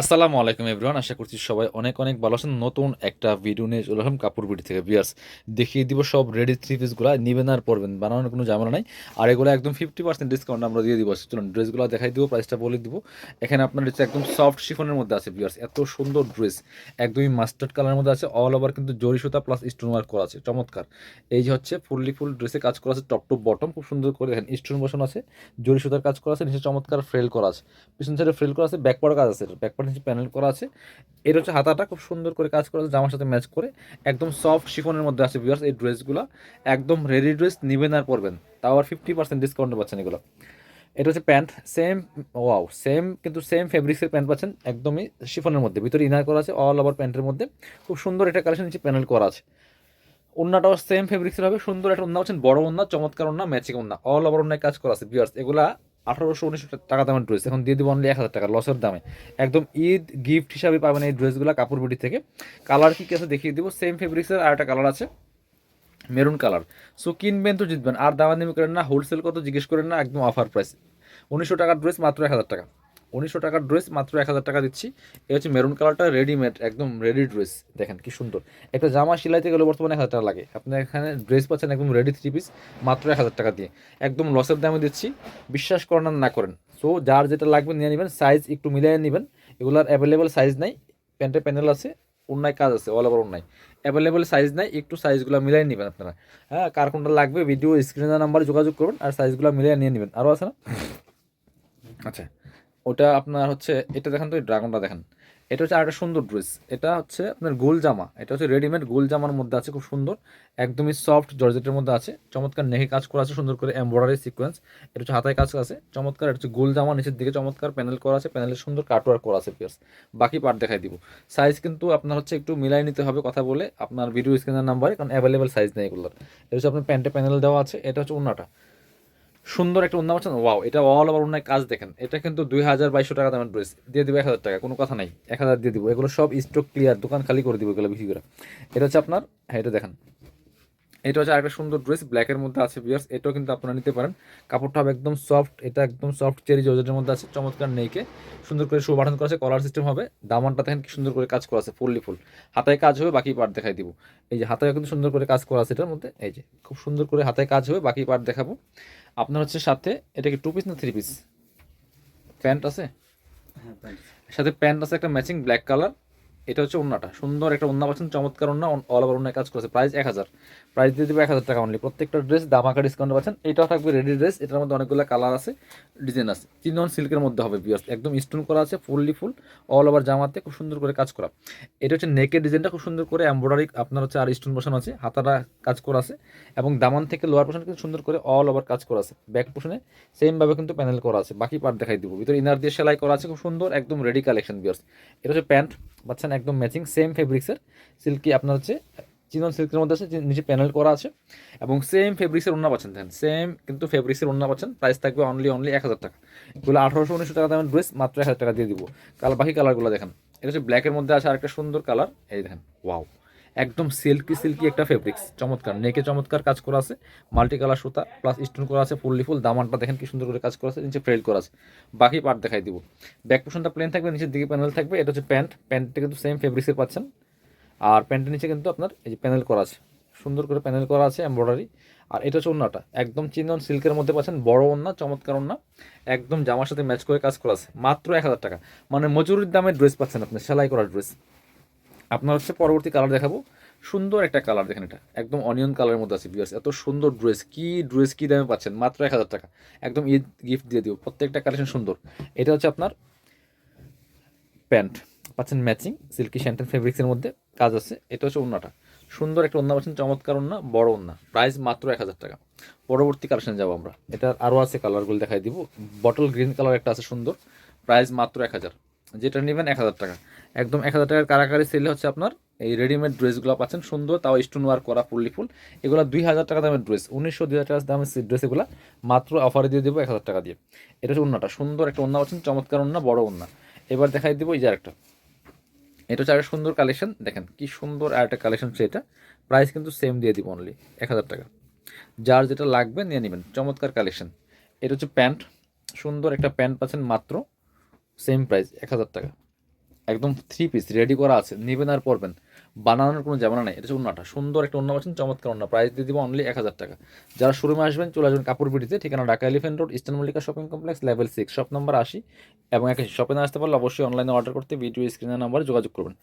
আসসালামু আলাইকুম এভরিওয়ান, আশা করছি সবাই অনেক অনেক ভালো আছেন। নতুন একটা ভিডিও নিয়ে চলে আসলাম কাপড় বিড়ি থেকে। বিয়ার্স দেখিয়ে দিব সব রেডি থ্রি পিসগুলো নিবেন আর পরবেন, বানানোর কোনো ঝামেলা নাই। আর এগুলো একদম ফিফটি পার্সেন্ট ডিসকাউন্ট আমরা দিয়ে দিব। চলুন ড্রেসগুলো দেখাই দিব প্রাইসটা বলে দিব। এখানে আপনার হচ্ছে একদম সফট শিফনের মধ্যে আছে বিয়ার্স এত সুন্দর ড্রেস একদমই মাস্টার্ড কালারের মধ্যে আছে অল ওভার কিন্তু জরি সুতা প্লাস স্টোন ওয়ার্ক করা আছে, চমৎকার। এই যে হচ্ছে ফুললি ফুল ড্রেসে কাজ করা আছে টপ টপ বটম খুব সুন্দর করে দেখেন স্টোন বসানো আছে, জরি সুতার কাজ করা আছে, নিচে চমৎকার ফ্রেল করা আছে। পিছন সাইডে ফ্রেল করা আছে ব্যাকপার্ট কাজ আছে ব্যাকপার্ট নিচে প্যানেল করা আছে। এটা হচ্ছে হাতাটা খুব সুন্দর করে কাজ করা আছে, জামার সাথে ম্যাচ করে। একদম সফট শিফনের মধ্যে আছে ভিউয়ার্স এই ড্রেসগুলো একদম রেডি ড্রেস নেবেন আর পরবেন। তাও আর ফিফটি পার্সেন্ট ডিসকাউন্টে পাচ্ছেন এগুলো। এটা হচ্ছে প্যান্ট সেম ওয়াও সেম কিন্তু সেম ফেব্রিক্সের প্যান্ট পাচ্ছেন। একদমই শিফনের মধ্যে। ভিতরে ইনার করা আছে অল ওভার প্যান্টের মধ্যে। খুব সুন্দর একটা কালেকশন নিচে প্যানেল করা আছে। ওন্নাটাও সেম ফেব্রিক্সের হবে। সুন্দর একটা ওন্না পাচ্ছেন। বড় ওন্না, চমৎকার ওন্না ম্যাচিং ওন্না। অল ওভার ওন্নায় কাজ করা আছে বিয়ার্স এগুলা আঠারোশো উনিশশো টাকা দামের ড্রেস এখন দিয়ে দিব অনলি এক হাজার টাকা লসের দামে। একদম ঈদ গিফট হিসাবে পাবেন এই ড্রেসগুলো কাপড় বিটি থেকে। কালার কী আছে দেখিয়ে দিব। সেম ফেব্রিক্সের আর একটা কালার আছে। মেরুন কালার সো কিনবেন তো জিতবেন। আর দামাদামি করেন না। হোলসেল কত জিজ্ঞেস করেন না। একদম অফার প্রাইস উনিশশো টাকার ড্রেস মাত্র এক হাজার টাকা। উনিশশো টাকার ড্রেস মাত্র এক হাজার টাকা দিচ্ছি। এই হচ্ছে মেরুন কালারটা রেডিমেড একদম রেডি ড্রেস দেখেন কি সুন্দর। একটা জামা সেলাইতে গেলে বর্তমানে এক হাজার টাকা লাগে। আপনি এখানে ড্রেস পাচ্ছেন একদম রেডি থ্রি পিস মাত্র এক হাজার টাকা দিয়ে। একদম লসের দামে দিচ্ছি। বিশ্বাস করেন না করেন। সো যার যেটা লাগবে নিয়ে নেবেন সাইজ একটু মিলিয়ে নেবেন। এগুলার অ্যাভেলেবেল সাইজ নাই। প্যান্টের প্যানেল আছে অন্যায় কাজ আছে অল ওভার অন্যায় অ্যাভেলেবেল সাইজ নাই, একটু সাইজগুলো মিলিয়ে নেবেন আপনারা। হ্যাঁ কার কোনটা লাগবে ভিডিও স্ক্রিনের নাম্বারে যোগাযোগ করবেন আর সাইজগুলো মিলিয়ে নিয়ে নেবেন। আরও আছে না? আচ্ছা। ওটা আপনার হচ্ছে, এটা দেখেন তো ড্রাগনটা দেখেন। এটা হচ্ছে আরেকটা সুন্দর ড্রেস। এটা হচ্ছে আপনার গোল জামা। এটা হচ্ছে রেডিমেড গোল জামার মধ্যে আছে, খুব সুন্দর। একদমই সফট জর্জেটের মধ্যে আছে। চমৎকার নেহে কাজ করা আছে, সুন্দর করে এমব্রয়ডারি সিকোয়েন্স। এটা হচ্ছে হাতায় কাজ আছে। চমৎকার, এটা হচ্ছে গোল জামা, নিচের দিকে চমৎকার প্যানেল করা আছে। প্যানেলের সুন্দর কাটওয়ার্ক করা আছে পিয়ার্স বাকি পার্ট দেখাই দিব। সাইজ কিন্তু আপনার হচ্ছে একটু মিলাই নিতে হবে কথা বলে। আপনার ভিডিও স্ক্রিনের নাম্বারে কারণ অ্যাভেলেবেল সাইজ নেই এগুলোর। এটা হচ্ছে আপনার প্যান্টে প্যানেল দেওয়া আছে। এটা হচ্ছে অন্যটা সুন্দর একটা অন্য পাচ্ছেন ওয়াও এটা অল ওভার অন্যায় কাজ দেখেন। এটা কিন্তু দুই হাজার বাইশশো টাকা দামের ড্রেস দিয়ে দিব এক হাজার টাকা, কোনো কথা নাই। এক হাজার দিয়ে দিব। এগুলো সব স্টক ক্লিয়ার দোকান খালি করে দিব এগুলো বিক্রি করে। এটা হচ্ছে আপনার হ্যাঁ এটা দেখেন। এটা হচ্ছে আরেকটা সুন্দর ড্রেস ব্ল্যাকের মধ্যে আছে বিয়ার্স এটাও কিন্তু আপনারা নিতে পারেন। কাপড়টা হবে একদম সফট এটা একদম সফট চেরি জর্জেটের মধ্যে আছে। চমৎকার নেইকে সুন্দর করে শো বাটন করা আছে কলার সিস্টেম হবে। দামানটা দেখেন কি সুন্দর করে কাজ করা আছে ফুললি ফুল হাতায় কাজ হবে, বাকি পার্ট দেখাই দিব। এই যে হাতায় কিন্তু সুন্দর করে কাজ করা আছে এটার মধ্যে। এই যে, খুব সুন্দর করে হাতায় কাজ হবে, বাকি পার্ট দেখাবো। আপনার হচ্ছে সাথে এটা কি টু পিস না থ্রি পিস প্যান্ট আছে? সাথে প্যান্ট আছে একটা ম্যাচিং ব্ল্যাক কালার এটা হচ্ছে ওন্নাটা সুন্দর একটা ওন্না পাচ্ছেন, চমৎকার ওন্না অল ওভার ওন্নায় কাজ করেছে। প্রাইস এক হাজার। প্রাইস দিয়ে দেবে এক হাজার টাকা অনলি প্রত্যেকটা ড্রেস দামাকা ডিসকাউন্ট পাচ্ছেন। এটাও থাকবে রেডি ড্রেস এটার মধ্যে অনেকগুলো কালার আছে ডিজাইন আছে। চিনন সিল্কের মধ্যে হবে বিয়ার্স একদম স্টোন করা আছে ফুললি ফুল অল ওভার জামাতে খুব সুন্দর করে কাজ করা। এটা হচ্ছে নেকের ডিজাইনটা খুব সুন্দর করে এমব্রয়ডারি আপনার হচ্ছে আর স্টোন বসানো আছে, হাতাটা কাজ করা আছে। এবং দামান থেকে লোয়ার পোর্শন কিন্তু সুন্দর করে অল ওভার কাজ করা আছে। ব্যাক পোর্শনে সেমভাবে কিন্তু প্যানেল করা আছে। বাকি পার্ট দেখাই দিব। ভিতরে ইনার দিয়ে সেলাই করা আছে, খুব সুন্দর, একদম রেডি কালেকশন বিয়ার্স এটা হচ্ছে প্যান্ট। পাচ্ছেন একদম ম্যাচিং সেম ফেব্রিক্সের সিল্কি আপনার হচ্ছে চিনন সিল্কের মধ্যে আছে নিচে প্যানেল করা আছে, এবং সেম ফেব্রিক্সের ওনা পাচ্ছেন দেখেন সেম কিন্তু ফেব্রিক্সের ওনা পাচ্ছেন প্রাইস থাকবে অনলি অনলি এক হাজার টাকা। এগুলো আঠারোশো, উনিশশো টাকা দামের ড্রেস মাত্র এক হাজার টাকা দিয়ে দিব। কাল বাকি কালারগুলো দেখেন, এটা হচ্ছে ব্ল্যাকের মধ্যে আছে আরেকটা সুন্দর কালার এই দেখেন ওয়াও একদম সিল্কি সিল্কি একটা ফেব্রিক্স চমৎকার। নেকে চমৎকার কাজ করা আছে মাল্টি কালার সুতা প্লাস স্টোন করা আছে ফুললি ফুল, দামানটা দেখেন কি সুন্দর করে কাজ করা আছে, নিচে ফ্রেল করা আছে। বাকি পার্ট দেখাই দিব। ব্যাক পোর্শনটা প্লেন থাকবে, নিচের দিকে প্যানেল থাকবে, এটা হচ্ছে প্যান্ট প্যান্টটা কিন্তু সেম ফেব্রিক্সের পাচ্ছেন। আর প্যান্টের নিচে কিন্তু আপনার এই যে প্যানেল করা আছে, সুন্দর করে প্যানেল করা আছে এমব্রয়ডারি আর এটা হচ্ছে ওন্নাটা, একদম চিনন সিল্কের মধ্যে পাচ্ছেন, বড় ওন্না, চমৎকার ওন্না, একদম জামার সাথে ম্যাচ করে কাজ করা আছে, মাত্র এক হাজার টাকা। মানে মজুরির দামে ড্রেস পাচ্ছেন আপনি, সেলাই করা ড্রেস আপনার হচ্ছে পরবর্তী কালার দেখাবো। সুন্দর একটা কালার দেখেন এটা। একদম অনিয়ন কালারের মধ্যে আছে বিয়ার্স এত সুন্দর ড্রেস কি ড্রেস কি দামে পাচ্ছেন? মাত্র এক হাজার টাকা। একদম ঈদ গিফট দিয়ে দিব প্রত্যেকটা কালেকশন সুন্দর। এটা হচ্ছে আপনার প্যান্ট। পাচ্ছেন ম্যাচিং সিল্কি শ্যান্টেন ফেব্রিক্সের মধ্যে কাজ আছে। এটা হচ্ছে ওন্নাটা। সুন্দর একটা ওন্না পাচ্ছেন, চমৎকার ওন্না, বড় ওন্না। প্রাইস মাত্র এক হাজার টাকা। পরবর্তী কালেকশন যাব আমরা। এটার আরও আছে কালারগুলো দেখাই দিব। বটল গ্রিন কালার একটা আছে সুন্দর। প্রাইস মাত্র এক হাজার। যেটা নেবেন এক হাজার টাকা। একদম এক হাজার টাকার কারাকারি সেলে হচ্ছে আপনার এই রেডিমেড ড্রেসগুলো পাচ্ছেন। সুন্দর, তাও স্টোন ওয়ার্ক করা ফুললি ফুল এগুলো দুই হাজার টাকা দামের ড্রেস উনিশশো দুই হাজার টাকা দামের ড্রেস এগুলো মাত্র অফারে দিয়ে দেবো এক হাজার টাকা দিয়ে। এটা হচ্ছে অন্যটা সুন্দর একটা অন্য পাচ্ছেন, চমৎকার অন্য বড় অন্য এবার দেখাই দিব এই যে আরেকটা। এটা হচ্ছে আরেকটা সুন্দর কালেকশন দেখেন কি সুন্দর আর একটা কালেকশন সেটা প্রাইস কিন্তু সেম দিয়ে দিব অনলি এক হাজার টাকা। যার যেটা লাগবে নিয়ে নেবেন, চমৎকার কালেকশন এটা হচ্ছে প্যান্ট, সুন্দর একটা প্যান্ট পাচ্ছেন মাত্র সেম প্রাইস এক হাজার টাকা। একদম থ্রি পিস রেডি করা আছে, নেবেন আর পরবেন। বানানোর কোনো জামানা নেই, এটা হচ্ছে অন্যটা। সুন্দর একটা অন্য পাচ্ছেন চমৎকার অন্য। প্রাইস দিয়ে দিব অনলি এক হাজার টাকা। যারা শোরুমে আসবেন, চলে আসবেন কাপড় পিটিতে ঠিকানা Dhaka Elephant Road Eastern Mallika shopping complex level six shop number আশি এবং একাশি। শপে না আসতে পারলে অবশ্যই অনলাইনে অর্ডার করতে ভিডিও স্ক্রিনের নাম্বারে যোগাযোগ করবেন।